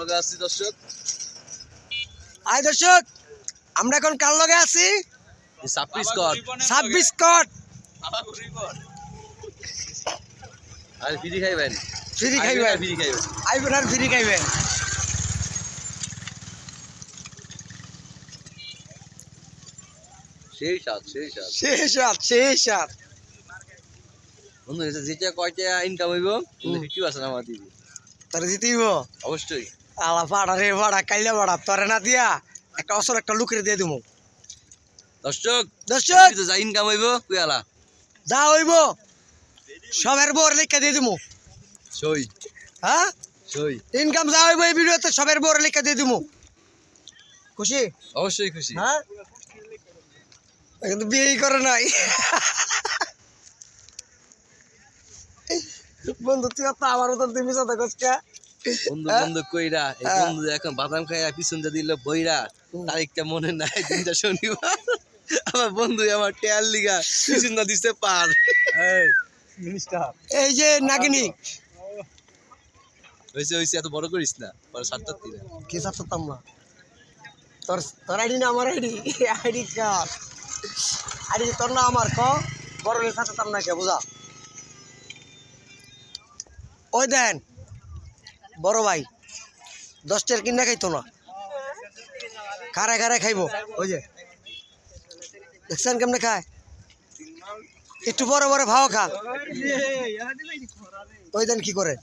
লগে আসছি দর্শক। আয় দর্শক আমরা এখন কার লগে আছি? ছাব্বিশ কর। ছাব্বিশ কট আর ফ্রি খাইবেন। ফ্রি খাইবেন। ফ্রি খাইবেন। আইবেন আর ফ্রি খাইবেন। সেই স্বাদ সেই স্বাদ সেই সাত সেই সাত। বন্ধু যেটা কয়টা ইনকাম হইব? ফিফটি পার্সেন্ট আমার দিবি তোরা জিতিব অবশ্যই। আলা পাড়া রে পাড়া কাইলা পাড়া তোরে না দিয়া একটা অসল একটা লুকের দিয়ে দিব দর্শক দর্শক! যা ইনকাম হইব কুয়ালা যা হইব সবের বর লেখা দিয়ে দিব সই। হ্যাঁ? সই। ইনকাম যা হইব এই ভিডিওতে সবের বর লেখা দিয়ে দিব খুশি? অবশ্যই খুশি। হ্যাঁ? কিন্তু বিয়েই করে নাই। বন্ধু তুই তো আমার মতন তুমি সাথে কচকা বন্ধু হ্যাঁ? বন্ধু কইরা এই হ্যাঁ। বন্ধু এখন বাদাম খাইয়া পিছন দিয়ে দিল বইরা তারিখটা মনে নাই দিনটা শনিবার। আমার বন্ধু আমার টেয়ার লিগা পিছন না দিছে পার। এই যে নাগিনী। হয়েছে হয়েছে এত বড় করিস না পরে সাতটা তিন কি সাথে আমরা তোর তোর আইডি না আমার আইডি? আইডি কার? আইডি তোর না আমার ক? বড় সাথে তাম না কে বুঝা? ওই দেন। বড় ভাই দশটার কিনা খাইতো না। খারে খারে খাইব? ওই যে, দেখছেন কেমনে খায়? একটু বড় বড় ভাও খা ওই দেন কি করে?